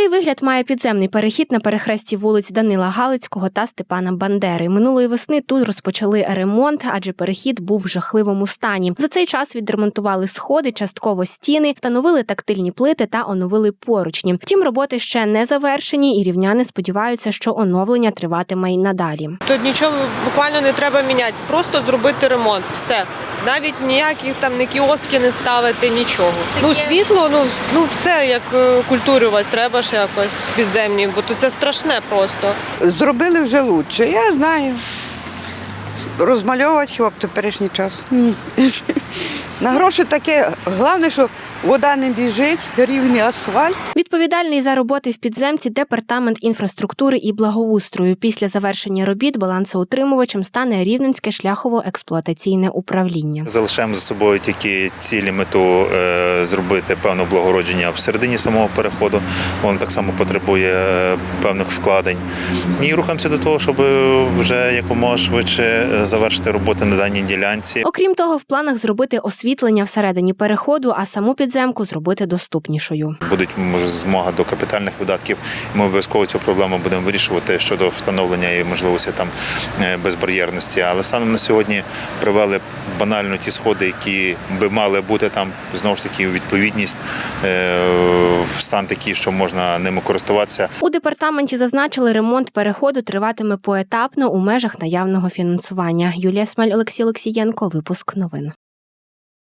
Такий вигляд має підземний перехід на перехресті вулиць Данила Галицького та Степана Бандери. Минулої весни тут розпочали ремонт, адже перехід був в жахливому стані. За цей час відремонтували сходи, частково стіни, встановили тактильні плити та оновили поручні. Втім, роботи ще не завершені, і рівняни сподіваються, що оновлення триватиме й надалі. Тут нічого буквально не треба міняти, просто зробити ремонт. Все. Навіть ніяких там не кіоски не ставити, нічого. Ну світло, ну, ну все як культурувати культурювати треба ж якось підземні, бо то це страшне просто. Зробили вже лучше, я знаю. Розмальовувати хіба б в теперішній час. Ні. На гроші таке, головне, що вода не біжить, рівний асфальт. Відповідальний за роботи в підземці департамент інфраструктури і благоустрою. Після завершення робіт балансоутримувачем стане рівненське шляхово-експлуатаційне управління. Залишаємо за собою тільки цілі мету е, зробити певне облагородження всередині самого переходу. Воно так само потребує е, певних вкладень. І рухаємося до того, щоб вже якомога швидше е, завершити роботи на даній ділянці. Окрім того, в планах зробити освітлення всередині переходу, а саму підземку зробити доступнішою. Будуть може змога до капітальних видатків. Ми обов'язково цю проблему будемо вирішувати щодо встановлення і можливості там е, безбар'єрності. Але станом на сьогодні привели банально ті сходи, які би мали бути там знову ж таки у відповідність е, в стан такий, що можна ними користуватися. У департаменті зазначили, ремонт переходу триватиме поетапно у межах наявного фінансування. Юлія Смаль, Олексій Олексієнко. Випуск новин.